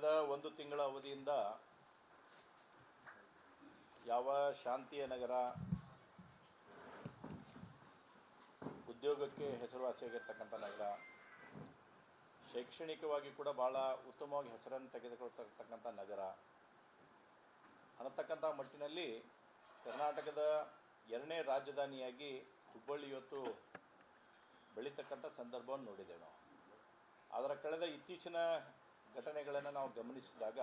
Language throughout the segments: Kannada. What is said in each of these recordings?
ಕಳೆದ ಒಂದು ತಿಂಗಳ ಅವಧಿಯಿಂದ ಯಾವ ಶಾಂತಿಯ ನಗರ ಉದ್ಯೋಗಕ್ಕೆ ಹೆಸರುವಾಸಿಯಾಗಿರ್ತಕ್ಕಂಥ ನಗರ, ಶೈಕ್ಷಣಿಕವಾಗಿ ಕೂಡ ಭಾಳ ಉತ್ತಮವಾಗಿ ಹೆಸರನ್ನು ತೆಗೆದುಕೊಳ್ತಕ್ಕಂಥ ನಗರ ಅನ್ನತಕ್ಕಂಥ ಮಟ್ಟಿನಲ್ಲಿ ಕರ್ನಾಟಕದ ಎರಡನೇ ರಾಜಧಾನಿಯಾಗಿ ಹುಬ್ಬಳ್ಳಿ ಇವತ್ತು ಬೆಳೀತಕ್ಕಂಥ ಸಂದರ್ಭವನ್ನು ನೋಡಿದ್ದೇವೆ ನಾವು. ಅದರ ಕಳೆದ ಇತ್ತೀಚಿನ ಘಟನೆಗಳನ್ನು ನಾವು ಗಮನಿಸಿದಾಗ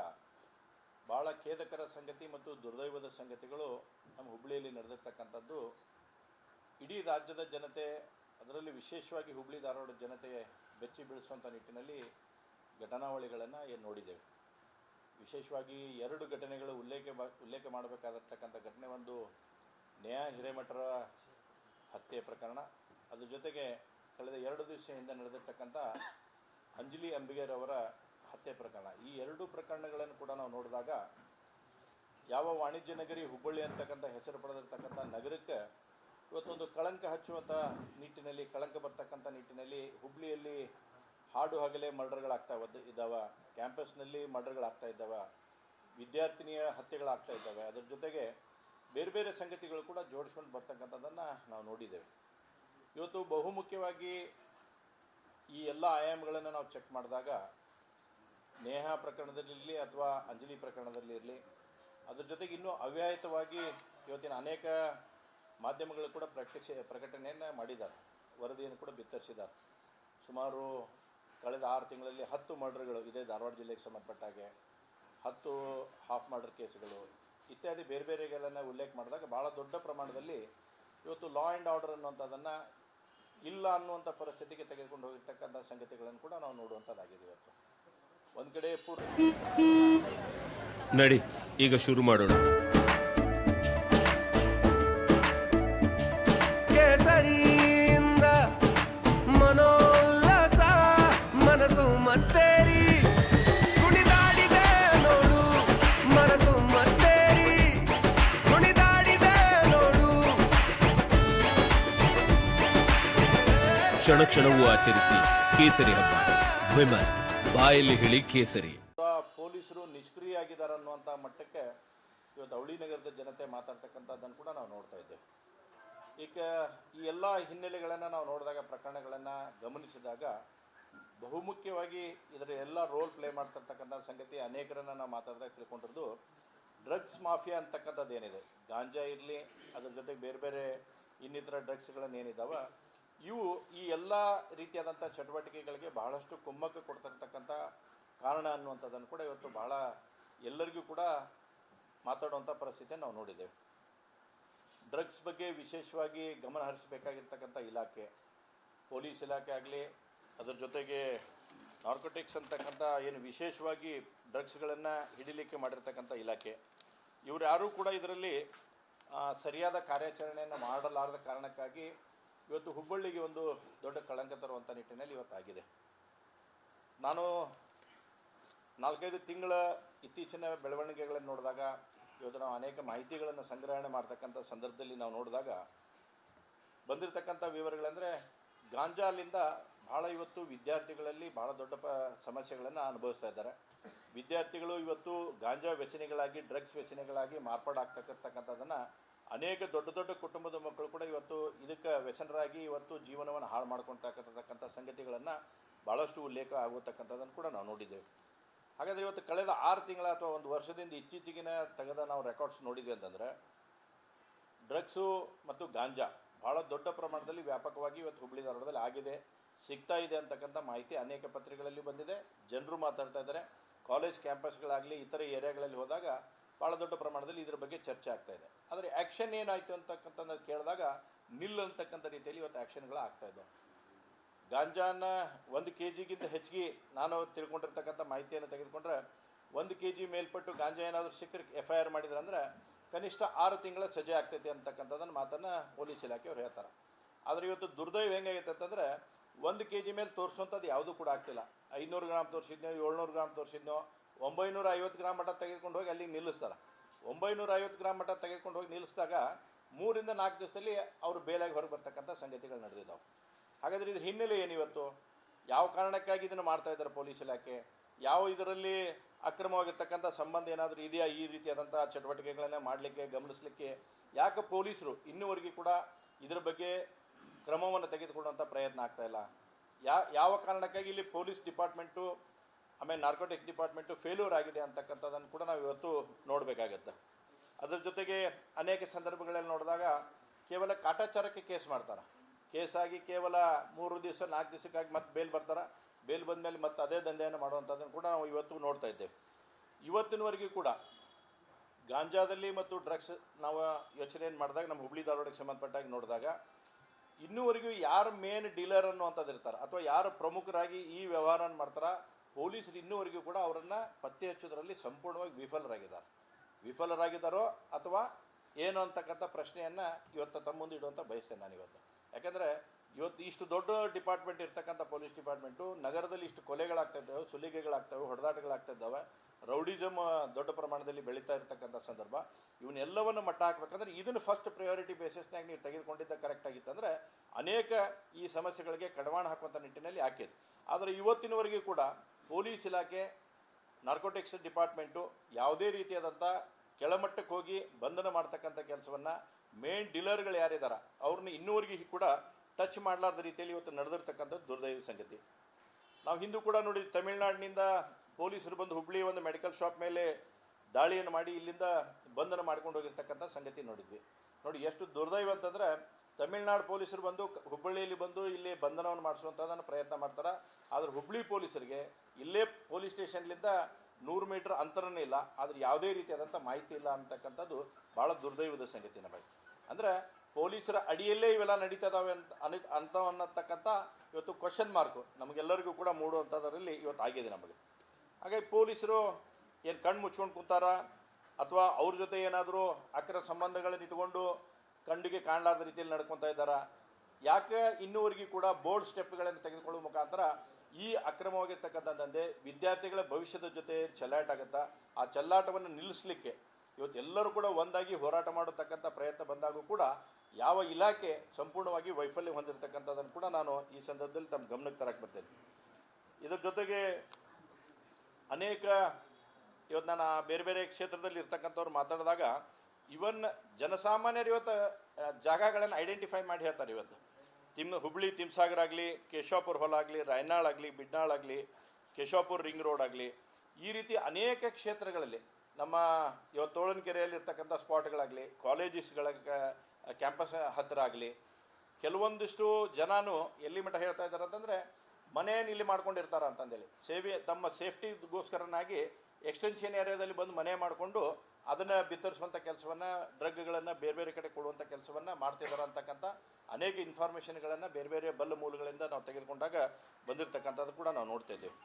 ಭಾಳ ಖೇದಕರ ಸಂಗತಿ ಮತ್ತು ದುರ್ದೈವದ ಸಂಗತಿಗಳು ನಮ್ಮ ಹುಬ್ಬಳ್ಳಿಯಲ್ಲಿ ನಡೆದಿರ್ತಕ್ಕಂಥದ್ದು. ಇಡೀ ರಾಜ್ಯದ ಜನತೆ, ಅದರಲ್ಲಿ ವಿಶೇಷವಾಗಿ ಹುಬ್ಬಳ್ಳಿ ಧಾರವಾಡ ಜನತೆ ಬೆಚ್ಚಿ ಬೀಳಿಸುವಂಥ ನಿಟ್ಟಿನಲ್ಲಿ ಘಟನಾವಳಿಗಳನ್ನು ಏನು ನೋಡಿದ್ದೇವೆ. ವಿಶೇಷವಾಗಿ ಎರಡು ಘಟನೆಗಳು ಉಲ್ಲೇಖ ಉಲ್ಲೇಖ ಮಾಡಬೇಕಾಗಿರ್ತಕ್ಕಂಥ ಘಟನೆ ಒಂದು ನ್ಯಾಯ ಹಿರೇಮಠರ ಹತ್ಯೆ ಪ್ರಕರಣ. ಅದ್ರ ಜೊತೆಗೆ ಕಳೆದ ಎರಡು ದಿವಸ ಹಿಂದೆ ನಡೆದಿರ್ತಕ್ಕಂಥ ಅಂಜಲಿ ಅಂಬಿಗೇರವರ ಹತ್ಯೆ ಪ್ರಕರಣ. ಈ ಎರಡು ಪ್ರಕರಣಗಳನ್ನು ಕೂಡ ನಾವು ನೋಡಿದಾಗ ಯಾವ ವಾಣಿಜ್ಯ ನಗರಿ, ಹುಬ್ಬಳ್ಳಿ ಅಂತಕ್ಕಂಥ ಹೆಸರು ಪಡೆದಿರ್ತಕ್ಕಂಥ ನಗರಕ್ಕೆ ಇವತ್ತೊಂದು ಕಳಂಕ ಹಚ್ಚುವಂಥ ನಿಟ್ಟಿನಲ್ಲಿ, ಕಳಂಕ ಬರ್ತಕ್ಕಂಥ ನಿಟ್ಟಿನಲ್ಲಿ ಹುಬ್ಬಳ್ಳಿಯಲ್ಲಿ ಹಾಡು ಹಗಲೇ ಮರ್ಡರ್ಗಳಾಗ್ತಾ ಇದ್ದ ಇದ್ದಾವೆ. ಕ್ಯಾಂಪಸ್ನಲ್ಲಿ ಮರ್ಡರ್ಗಳಾಗ್ತಾ ಇದ್ದಾವೆ. ವಿದ್ಯಾರ್ಥಿನಿಯ ಹತ್ಯೆಗಳಾಗ್ತಾ ಇದ್ದಾವೆ. ಅದರ ಜೊತೆಗೆ ಬೇರೆ ಬೇರೆ ಸಂಗತಿಗಳು ಕೂಡ ಜೋಡಿಸ್ಕೊಂಡು ಬರ್ತಕ್ಕಂಥದ್ದನ್ನು ನಾವು ನೋಡಿದ್ದೇವೆ. ಇವತ್ತು ಬಹುಮುಖ್ಯವಾಗಿ ಈ ಎಲ್ಲ ಆಯಾಮಗಳನ್ನು ನಾವು ಚೆಕ್ ಮಾಡಿದಾಗ ನೇಹ ಪ್ರಕರಣದಲ್ಲಿರಲಿ ಅಥವಾ ಅಂಜಲಿ ಪ್ರಕರಣದಲ್ಲಿ ಇರಲಿ, ಅದ್ರ ಜೊತೆಗೆ ಇನ್ನೂ ಅವ್ಯಾಹಿತವಾಗಿ ಇವತ್ತಿನ ಅನೇಕ ಮಾಧ್ಯಮಗಳು ಕೂಡ ಪ್ರಕಟಿಸಿ, ಪ್ರಕಟಣೆಯನ್ನು ಮಾಡಿದ್ದಾರೆ, ವರದಿಯನ್ನು ಕೂಡ ಬಿತ್ತರಿಸಿದ್ದಾರೆ. ಸುಮಾರು ಕಳೆದ ಆರು ತಿಂಗಳಲ್ಲಿ ಹತ್ತು ಮರ್ಡರ್ಗಳು ಇದೇ ಧಾರವಾಡ ಜಿಲ್ಲೆಗೆ ಸಂಬಂಧಪಟ್ಟ ಹಾಗೆ, ಹತ್ತು ಹಾಫ್ ಮರ್ಡರ್ ಕೇಸ್ಗಳು ಇತ್ಯಾದಿ ಬೇರೆ ಬೇರೆಗಳನ್ನು ಉಲ್ಲೇಖ ಮಾಡಿದಾಗ ಭಾಳ ದೊಡ್ಡ ಪ್ರಮಾಣದಲ್ಲಿ ಇವತ್ತು ಲಾ ಆ್ಯಂಡ್ ಆರ್ಡರ್ ಅನ್ನುವಂಥದ್ದನ್ನು ಇಲ್ಲ ಅನ್ನುವಂಥ ಪರಿಸ್ಥಿತಿಗೆ ತೆಗೆದುಕೊಂಡು ಹೋಗಿರ್ತಕ್ಕಂಥ ಸಂಗತಿಗಳನ್ನು ಕೂಡ ನಾವು ನೋಡುವಂಥದ್ದಾಗಿದೆ ಇವತ್ತು. ಒಂದು ಕಡೆ ನಡಿ ಈಗ ಶುರು ಮಾಡೋಣ. ಕೇಸರಿಯಿಂದ ಮನೋಲ್ಲಸ ಮನಸ್ಸು ಮತ್ತೇರಿ. ಕುಣಿದಾಡಿದೆ ನೋಡು ಮನಸ್ಸು ಮತ್ತೇರಿ. ಕುಣಿದಾಡಿದೆ ನೋಡು. ಕ್ಷಣ ಕ್ಷಣವೂ ಆಚರಿಸಿ ಕೇಸರಿ ಹಬ್ಬ. ವಿಮಲ್. ಬಾಯಲ್ಲಿ ಹೇಳಿ ಕೇಸರಿ. ಪೊಲೀಸರು ನಿಷ್ಕ್ರಿಯ ಆಗಿದ್ದಾರೆ ಅನ್ನುವಂಥ ಮಟ್ಟಕ್ಕೆ ಇವತ್ತು ಅವಳಿ ನಗರದ ಜನತೆ ಮಾತಾಡ್ತಕ್ಕಂಥದ್ದನ್ನು ಕೂಡ ನಾವು ನೋಡ್ತಾ ಇದ್ದೇವೆ. ಈಗ ಈ ಎಲ್ಲ ಹಿನ್ನೆಲೆಗಳನ್ನು ನಾವು ನೋಡಿದಾಗ, ಪ್ರಕರಣಗಳನ್ನು ಗಮನಿಸಿದಾಗ ಬಹುಮುಖ್ಯವಾಗಿ ಇದರ ಎಲ್ಲ ರೋಲ್ ಪ್ಲೇ ಮಾಡ್ತಿರ್ತಕ್ಕಂಥ ಸಂಗತಿ ಅನೇಕರನ್ನು ನಾವು ಮಾತಾಡಿದಾಗ ತಿಳ್ಕೊಂಡಿರೋದು ಡ್ರಗ್ಸ್ ಮಾಫಿಯಾ ಅಂತಕ್ಕಂಥದ್ದು ಏನಿದೆ. ಗಾಂಜಾ ಇರಲಿ, ಅದ್ರ ಜೊತೆಗೆ ಬೇರೆ ಬೇರೆ ಇನ್ನಿತರ ಡ್ರಗ್ಸ್ಗಳನ್ನು ಏನಿದಾವೆ ಇವು ಈ ಎಲ್ಲ ರೀತಿಯಾದಂಥ ಚಟುವಟಿಕೆಗಳಿಗೆ ಬಹಳಷ್ಟು ಕುಮ್ಮಕ್ಕು ಕೊಡ್ತಿರ್ತಕ್ಕಂಥ ಕಾರಣ ಅನ್ನುವಂಥದ್ದನ್ನು ಕೂಡ ಇವತ್ತು ಬಹಳ ಎಲ್ಲರಿಗೂ ಕೂಡ ಮಾತಾಡುವಂಥ ಪರಿಸ್ಥಿತಿಯನ್ನು ನಾವು ನೋಡಿದ್ದೇವೆ. ಡ್ರಗ್ಸ್ ಬಗ್ಗೆ ವಿಶೇಷವಾಗಿ ಗಮನ ಹರಿಸಬೇಕಾಗಿರ್ತಕ್ಕಂಥ ಇಲಾಖೆ, ಪೊಲೀಸ್ ಇಲಾಖೆ ಆಗಲಿ, ಅದರ ಜೊತೆಗೆ ನಾರ್ಕೋಟಿಕ್ಸ್ ಅಂತಕ್ಕಂಥ ಏನು ವಿಶೇಷವಾಗಿ ಡ್ರಗ್ಸ್ಗಳನ್ನು ಹಿಡಿಲಿಕ್ಕೆ ಮಾಡಿರ್ತಕ್ಕಂಥ ಇಲಾಖೆ. ಇವರು ಯಾರೂ ಕೂಡ ಇದರಲ್ಲಿ ಸರಿಯಾದ ಕಾರ್ಯಾಚರಣೆಯನ್ನು ಮಾಡಲಾರದ ಕಾರಣಕ್ಕಾಗಿ ಇವತ್ತು ಹುಬ್ಬಳ್ಳಿಗೆ ಒಂದು ದೊಡ್ಡ ಕಳಂಕ ತರುವಂಥ ನಿಟ್ಟಿನಲ್ಲಿ ಇವತ್ತಾಗಿದೆ. ನಾನು ನಾಲ್ಕೈದು ತಿಂಗಳ ಇತ್ತೀಚಿನ ಬೆಳವಣಿಗೆಗಳನ್ನು ನೋಡಿದಾಗ, ಇವತ್ತು ನಾವು ಅನೇಕ ಮಾಹಿತಿಗಳನ್ನು ಸಂಗ್ರಹಣೆ ಮಾಡ್ತಕ್ಕಂಥ ಸಂದರ್ಭದಲ್ಲಿ ನಾವು ನೋಡಿದಾಗ ಬಂದಿರತಕ್ಕಂಥ ವಿವರಗಳಂದರೆ, ಗಾಂಜಾಲಿಂದ ಭಾಳ ಇವತ್ತು ವಿದ್ಯಾರ್ಥಿಗಳಲ್ಲಿ ಭಾಳ ದೊಡ್ಡ ಪ ಸಮಸ್ಯೆಗಳನ್ನು ಅನುಭವಿಸ್ತಾ ಇದ್ದಾರೆ. ವಿದ್ಯಾರ್ಥಿಗಳು ಇವತ್ತು ಗಾಂಜಾ ವ್ಯಸನಿಗಳಾಗಿ, ಡ್ರಗ್ಸ್ ವ್ಯಸನಿಗಳಾಗಿ ಮಾರ್ಪಾಡಾಗ್ತಕ್ಕಂಥದ್ದನ್ನು ಅನೇಕ ದೊಡ್ಡ ದೊಡ್ಡ ಕುಟುಂಬದ ಮಕ್ಕಳು ಕೂಡ ಇವತ್ತು ಇದಕ್ಕೆ ವ್ಯಸನರಾಗಿ ಇವತ್ತು ಜೀವನವನ್ನು ಹಾಳು ಮಾಡ್ಕೊತಕ್ಕಂಥ ಸಂಗತಿಗಳನ್ನು ಭಾಳಷ್ಟು ಉಲ್ಲೇಖ ಆಗುತ್ತಕ್ಕಂಥದ್ದನ್ನು ಕೂಡ ನಾವು ನೋಡಿದ್ದೇವೆ. ಹಾಗಾದರೆ ಇವತ್ತು ಕಳೆದ ಆರು ತಿಂಗಳ ಅಥವಾ ಒಂದು ವರ್ಷದಿಂದ ಇತ್ತೀಚೆಗಿನ ತೆಗೆದ ನಾವು ರೆಕಾರ್ಡ್ಸ್ ನೋಡಿದ್ವಿ ಅಂತಂದರೆ ಡ್ರಗ್ಸು ಮತ್ತು ಗಾಂಜಾ ಭಾಳ ದೊಡ್ಡ ಪ್ರಮಾಣದಲ್ಲಿ ವ್ಯಾಪಕವಾಗಿ ಇವತ್ತು ಹುಬ್ಬಳ್ಳಿ ಧಾರವಾಡದಲ್ಲಿ ಆಗಿದೆ, ಸಿಗ್ತಾ ಇದೆ ಅಂತಕ್ಕಂಥ ಮಾಹಿತಿ ಅನೇಕ ಪತ್ರಿಕೆಗಳಲ್ಲಿ ಬಂದಿದೆ. ಜನರು ಮಾತಾಡ್ತಾ ಇದ್ದಾರೆ. ಕಾಲೇಜ್ ಕ್ಯಾಂಪಸ್ಗಳಾಗಲಿ ಇತರೆ ಏರಿಯಾಗಳಲ್ಲಿ ಹೋದಾಗ ಭಾಳ ದೊಡ್ಡ ಪ್ರಮಾಣದಲ್ಲಿ ಇದ್ರ ಬಗ್ಗೆ ಚರ್ಚೆ ಆಗ್ತಾ ಇದೆ. ಆದರೆ ಆ್ಯಕ್ಷನ್ ಏನಾಯಿತು ಅಂತಕ್ಕಂಥದ್ದು ಕೇಳಿದಾಗ ನಿಲ್ ಅಂತಕ್ಕಂಥ ರೀತಿಯಲ್ಲಿ ಇವತ್ತು ಆ್ಯಕ್ಷನ್ಗಳು ಆಗ್ತಾ ಇದೆ ಗಾಂಜಾನ ಒಂದು ಕೆ ಜಿಗಿಂತ ಹೆಚ್ಚಿಗೆ ನಾನು ತಿಳ್ಕೊಂಡಿರ್ತಕ್ಕಂಥ ಮಾಹಿತಿಯನ್ನು ತೆಗೆದುಕೊಂಡ್ರೆ ಒಂದು ಕೆ ಜಿ ಮೇಲ್ಪಟ್ಟು ಗಾಂಜಾ ಏನಾದರೂ ಸಿಕ್ಕರೆ ಎಫ್ ಐ ಆರ್ ಮಾಡಿದ್ರೆ ಅಂದರೆ ಕನಿಷ್ಠ ಆರು ತಿಂಗಳ ಸಜೆ ಆಗ್ತೈತೆ ಅಂತಕ್ಕಂಥದ್ದನ್ನು ಮಾತನ್ನು ಪೊಲೀಸ್ ಇಲಾಖೆಯವ್ರು ಹೇಳ್ತಾರೆ. ಆದರೆ ಇವತ್ತು ದುರ್ದೈವ ಹೆಂಗಾಗೈತೆ ಅಂತಂದರೆ ಒಂದು ಕೆ ಜಿ ಮೇಲೆ ತೋರಿಸುವಂಥದ್ದು ಯಾವುದೂ ಕೂಡ ಆಗ್ತಿಲ್ಲ. ಐನೂರು ಗ್ರಾಮ್ ತೋರಿಸಿದ್ನೋ, ಏಳ್ನೂರು ಗ್ರಾಮ್ ತೋರಿಸಿದ್ನೋ ಒಂಬೈನೂರ ಐವತ್ತು ಗ್ರಾಮ್ ಮಟ್ಟ ತೆಗೆದುಕೊಂಡು ಹೋಗಿ ಅಲ್ಲಿಗೆ ನಿಲ್ಲಿಸ್ತಾರೆ. ಒಂಬೈನೂರ ಐವತ್ತು ಗ್ರಾಮ್ ಮಟ್ಟ ತೆಗೆದುಕೊಂಡು ಹೋಗಿ ನಿಲ್ಲಿಸಿದಾಗ ಮೂರಿಂದ ನಾಲ್ಕು ದಿವಸದಲ್ಲಿ ಅವರು ಬೇಲಾಗಿ ಹೊರಗೆ ಬರ್ತಕ್ಕಂಥ ಸಂಗತಿಗಳು ನಡೆದಿದ್ದಾವೆ. ಹಾಗಾದರೆ ಇದ್ರ ಹಿನ್ನೆಲೆ ಏನಿವತ್ತು? ಯಾವ ಕಾರಣಕ್ಕಾಗಿ ಇದನ್ನು ಮಾಡ್ತಾ ಇದ್ದಾರೆ ಪೊಲೀಸ್ ಇಲಾಖೆ? ಯಾವ ಇದರಲ್ಲಿ ಅಕ್ರಮವಾಗಿರ್ತಕ್ಕಂಥ ಸಂಬಂಧ ಏನಾದರೂ ಇದೆಯಾ ಈ ರೀತಿಯಾದಂಥ ಚಟುವಟಿಕೆಗಳನ್ನ ಮಾಡಲಿಕ್ಕೆ, ಗಮನಿಸಲಿಕ್ಕೆ? ಯಾಕೆ ಪೊಲೀಸರು ಇನ್ನುವರೆಗೆ ಕೂಡ ಇದರ ಬಗ್ಗೆ ಕ್ರಮವನ್ನು ತೆಗೆದುಕೊಳ್ಳುವಂಥ ಪ್ರಯತ್ನ ಆಗ್ತಾ ಇಲ್ಲ? ಯಾ, ಯಾವ ಕಾರಣಕ್ಕಾಗಿ ಇಲ್ಲಿ ಪೊಲೀಸ್ ಡಿಪಾರ್ಟ್ಮೆಂಟು ಆಮೇಲೆ ನಾರ್ಕೋಟಿಕ್ ಡಿಪಾರ್ಟ್ಮೆಂಟು ಫೇಲ್ಯೂರ್ ಆಗಿದೆ ಅಂತಕ್ಕಂಥದ್ದನ್ನು ಕೂಡ ನಾವು ಇವತ್ತು ನೋಡಬೇಕಾಗತ್ತೆ. ಅದರ ಜೊತೆಗೆ ಅನೇಕ ಸಂದರ್ಭಗಳಲ್ಲಿ ನೋಡಿದಾಗ ಕೇವಲ ಕಾಟಾಚಾರಕ್ಕೆ ಕೇಸ್ ಮಾಡ್ತಾರೆ. ಕೇಸಾಗಿ ಕೇವಲ ಮೂರು ದಿವಸ, ನಾಲ್ಕು ದಿವಸಕ್ಕಾಗಿ ಮತ್ತೆ ಬೇಲ್ ಬರ್ತಾರೆ. ಬೇಲ್ ಬಂದಮೇಲೆ ಮತ್ತೆ ಅದೇ ದಂಧೆಯನ್ನು ಮಾಡುವಂಥದ್ದನ್ನು ಕೂಡ ನಾವು ಇವತ್ತು ನೋಡ್ತಾ ಇದ್ದೇವೆ. ಇವತ್ತಿನವರೆಗೂ ಕೂಡ ಗಾಂಜಾದಲ್ಲಿ ಮತ್ತು ಡ್ರಗ್ಸ್ ನಾವು ಯೋಚನೆಯನ್ನು ಮಾಡಿದಾಗ, ನಮ್ಮ ಹುಬ್ಳಿ ಧಾರವಾಡಕ್ಕೆ ಸಂಬಂಧಪಟ್ಟಾಗಿ ನೋಡಿದಾಗ ಇನ್ನೂವರೆಗೂ ಯಾರು ಮೇನ್ ಡೀಲರ್ ಅನ್ನುವಂಥದ್ದು ಇರ್ತಾರೆ ಅಥವಾ ಯಾರು ಪ್ರಮುಖರಾಗಿ ಈ ವ್ಯವಹಾರನ ಮಾಡ್ತಾರ? ಪೊಲೀಸರು ಇನ್ನೂವರೆಗೂ ಕೂಡ ಅವರನ್ನು ಪತ್ತೆ ಹಚ್ಚೋದ್ರಲ್ಲಿ ಸಂಪೂರ್ಣವಾಗಿ ವಿಫಲರಾಗಿದ್ದಾರೆ. ವಿಫಲರಾಗಿದ್ದಾರೋ ಅಥವಾ ಏನು ಅಂತಕ್ಕಂಥ ಪ್ರಶ್ನೆಯನ್ನು ಇವತ್ತು ತಮ್ಮ ಮುಂದೆ ಇಡುವಂಥ ಬಯಸ್ತೇನೆ ನಾನು ಇವತ್ತು ಯಾಕಂದರೆ ಇವತ್ತು ಇಷ್ಟು ದೊಡ್ಡ ಡಿಪಾರ್ಟ್ಮೆಂಟ್ ಇರ್ತಕ್ಕಂಥ ಪೊಲೀಸ್ ಡಿಪಾರ್ಟ್ಮೆಂಟು ನಗರದಲ್ಲಿ ಇಷ್ಟು ಕೊಲೆಗಳಾಗ್ತಾ ಇದ್ದಾವೆ, ಸುಲಿಗೆಗಳಾಗ್ತವೆ, ಹೊಡೆದಾಟಗಳಾಗ್ತಾ ಇದ್ದಾವೆ. ರೌಡಿಸಮ್ ದೊಡ್ಡ ಪ್ರಮಾಣದಲ್ಲಿ ಬೆಳೀತಾ ಇರ್ತಕ್ಕಂಥ ಸಂದರ್ಭ. ಇವನ್ನೆಲ್ಲವನ್ನು ಮಟ್ಟ ಹಾಕ್ಬೇಕಂದ್ರೆ ಇದನ್ನು ಫಸ್ಟ್ ಪ್ರಯಾರಿಟಿ ಬೇಸಿಸ್ನಾಗ ನೀವು ತೆಗೆದುಕೊಂಡಿದ್ದ ಕರೆಕ್ಟ್ ಆಗಿತ್ತಂದರೆ ಅನೇಕ ಈ ಸಮಸ್ಯೆಗಳಿಗೆ ಕಡವಾಣ ಹಾಕುವಂಥ ನಿಟ್ಟಿನಲ್ಲಿ ಹಾಕಿದೆ. ಆದರೆ ಇವತ್ತಿನವರೆಗೂ ಕೂಡ ಪೊಲೀಸ್ ಇಲಾಖೆ ನಾರ್ಕೋಟಿಕ್ಸ್ ಡಿಪಾರ್ಟ್ಮೆಂಟು ಯಾವುದೇ ರೀತಿಯಾದಂಥ ಕೆಳಮಟ್ಟಕ್ಕೆ ಹೋಗಿ ಬಂಧನ ಮಾಡ್ತಕ್ಕಂಥ ಕೆಲಸವನ್ನು ಮೇನ್ ಡೀಲರ್ಗಳು ಯಾರಿದ್ದಾರೆ ಅವ್ರನ್ನ ಇನ್ನೂವರೆಗೂ ಕೂಡ ಟಚ್ ಮಾಡಲಾರ್ದ ರೀತಿಯಲ್ಲಿ ಇವತ್ತು ನಡೆದಿರ್ತಕ್ಕಂಥದ್ದು ದುರ್ದೈವ ಸಂಗತಿ. ನಾವು ಹಿಂದೂ ಕೂಡ ನೋಡಿ ತಮಿಳುನಾಡಿನಿಂದ ಪೊಲೀಸರು ಬಂದು ಹುಬ್ಳಿ ಒಂದು ಮೆಡಿಕಲ್ ಶಾಪ್ ಮೇಲೆ ದಾಳಿಯನ್ನು ಮಾಡಿ ಇಲ್ಲಿಂದ ಬಂಧನ ಮಾಡ್ಕೊಂಡು ಹೋಗಿರ್ತಕ್ಕಂಥ ಸಂಗತಿ ನೋಡಿದ್ವಿ. ನೋಡಿ ಎಷ್ಟು ದುರ್ದೈವ ಅಂತಂದ್ರೆ ತಮಿಳ್ನಾಡು ಪೊಲೀಸರು ಬಂದು ಹುಬ್ಬಳ್ಳಿಯಲ್ಲಿ ಬಂದು ಇಲ್ಲಿ ಬಂಧನವನ್ನು ಮಾಡಿಸುವಂಥದ್ದನ್ನು ಪ್ರಯತ್ನ ಮಾಡ್ತಾರೆ. ಆದರೆ ಹುಬ್ಬಳ್ಳಿ ಪೊಲೀಸರಿಗೆ ಇಲ್ಲೇ ಪೊಲೀಸ್ ಸ್ಟೇಷನ್ಲಿಂದ ನೂರು ಮೀಟರ್ ಅಂತರನೇ ಇಲ್ಲ. ಆದ್ರೆ ಯಾವುದೇ ರೀತಿಯಾದಂಥ ಮಾಹಿತಿ ಇಲ್ಲ ಅಂತಕ್ಕಂಥದ್ದು ಭಾಳ ದುರ್ದೈವದ ಸಂಗತಿ ನಮಗೆ ಅಂದರೆ ಪೊಲೀಸರ ಅಡಿಯಲ್ಲೇ ಇವೆಲ್ಲ ನಡೀತಾ ಇದಾವೆ ಅಂತ ಅನಿ ಇವತ್ತು ಕ್ವಶನ್ ಮಾರ್ಕು ನಮಗೆಲ್ಲರಿಗೂ ಕೂಡ ಮೂಡುವಂಥದ್ರಲ್ಲಿ ಇವತ್ತು ಆಗಿದೆ ನಮಗೆ. ಹಾಗಾಗಿ ಪೊಲೀಸರು ಏನು ಕಣ್ಣು ಮುಚ್ಕೊಂಡು ಕೂತಾರ? ಅಥವಾ ಅವ್ರ ಜೊತೆ ಏನಾದರೂ ಅಕ್ರ ಸಂಬಂಧಗಳನ್ನು ಇಟ್ಕೊಂಡು ಕಣ್ಣಿಗೆ ಕಾಣಲಾರ್ದ ರೀತಿಯಲ್ಲಿ ನಡ್ಕೊತಾ ಇದ್ದಾರಾ? ಯಾಕೆ ಇನ್ನೂವರೆಗೂ ಕೂಡ ಬೋರ್ಡ್ ಸ್ಟೆಪ್ಗಳನ್ನು ತೆಗೆದುಕೊಳ್ಳುವ ಮುಖಾಂತರ ಈ ಅಕ್ರಮವಾಗಿರ್ತಕ್ಕಂಥ ದಂಧೆ ವಿದ್ಯಾರ್ಥಿಗಳ ಭವಿಷ್ಯದ ಜೊತೆ ಚೆಲ್ಲಾಟ ಆಗುತ್ತಾ? ಆ ಚೆಲ್ಲಾಟವನ್ನು ನಿಲ್ಲಿಸಲಿಕ್ಕೆ ಇವತ್ತು ಎಲ್ಲರೂ ಕೂಡ ಒಂದಾಗಿ ಹೋರಾಟ ಮಾಡತಕ್ಕಂಥ ಪ್ರಯತ್ನ ಬಂದಾಗೂ ಕೂಡ ಯಾವ ಇಲಾಖೆ ಸಂಪೂರ್ಣವಾಗಿ ವೈಫಲ್ಯ ಹೊಂದಿರತಕ್ಕಂಥದ್ದನ್ನು ಕೂಡ ನಾನು ಈ ಸಂದರ್ಭದಲ್ಲಿ ತಮ್ಮ ಗಮನಕ್ಕೆ ತರಕ್ಕೆ ಬರ್ತೇನೆ. ಇದರ ಜೊತೆಗೆ ಅನೇಕ ಇವತ್ತು ನಾನು ಬೇರೆ ಬೇರೆ ಕ್ಷೇತ್ರದಲ್ಲಿ ಇರ್ತಕ್ಕಂಥವ್ರು ಮಾತಾಡಿದಾಗ ಇವನ್ ಜನಸಾಮಾನ್ಯರು ಇವತ್ತು ಜಾಗಗಳನ್ನು ಐಡೆಂಟಿಫೈ ಮಾಡಿ ಹೇಳ್ತಾರೆ ಇವತ್ತು. ತಿಮ್ ಹುಬ್ಳಿ, ತಿಮ್ಸಾಗರ್ ಆಗಲಿ, ಕೇಶವಾಪುರ ಹೊಲ ಆಗಲಿ ರಾಯನಾಳ್ ಆಗಲಿ, ಬಿಡ್ನಾಳ್ ಆಗಲಿ, ಕೇಶವಾಪುರ ರಿಂಗ್ ರೋಡ್ ಆಗಲಿ, ಈ ರೀತಿ ಅನೇಕ ಕ್ಷೇತ್ರಗಳಲ್ಲಿ ನಮ್ಮ ಇವತ್ತು ತೋಳನಕೆರೆಯಲ್ಲಿ ಇರ್ತಕ್ಕಂಥ ಸ್ಪಾಟ್ಗಳಾಗಲಿ, ಕಾಲೇಜಸ್ಗಳ ಕ್ಯಾಂಪಸ್ ಹತ್ತಿರ ಆಗಲಿ ಕೆಲವೊಂದಿಷ್ಟು ಜನನು ಎಲ್ಲಿ ಮಟ್ಟ ಹೇಳ್ತಾ ಇದ್ದಾರೆ ಅಂತಂದರೆ ಮನೆಯನ್ನು ಇಲ್ಲಿ ಮಾಡ್ಕೊಂಡಿರ್ತಾರ ಅಂತಂದೇಳಿ. ಸೇವೆ, ತಮ್ಮ ಸೇಫ್ಟಿಗೋಸ್ಕರನಾಗಿ ಎಕ್ಸ್ಟೆನ್ಷನ್ ಏರಿಯಾದಲ್ಲಿ ಬಂದು ಮನೆ ಮಾಡಿಕೊಂಡು ಅದನ್ನು ಬಿತ್ತರಿಸುವಂಥ ಕೆಲಸವನ್ನು, ಡ್ರಗ್ಗಳನ್ನು ಬೇರೆ ಬೇರೆ ಕಡೆ ಕೊಡುವಂಥ ಕೆಲಸವನ್ನು ಮಾಡ್ತಿದ್ದಾರೆ ಅಂತಕ್ಕಂಥ ಅನೇಕ ಇನ್ಫಾರ್ಮೇಷನ್ಗಳನ್ನು ಬೇರೆ ಬೇರೆ ಬಲ್ಲ ಮೂಲಗಳಿಂದ ನಾವು ತೆಗೆದುಕೊಂಡಾಗ ಬಂದಿರತಕ್ಕಂಥದ್ದು ಕೂಡ ನಾವು ನೋಡ್ತಾ ಇದ್ದೇವೆ.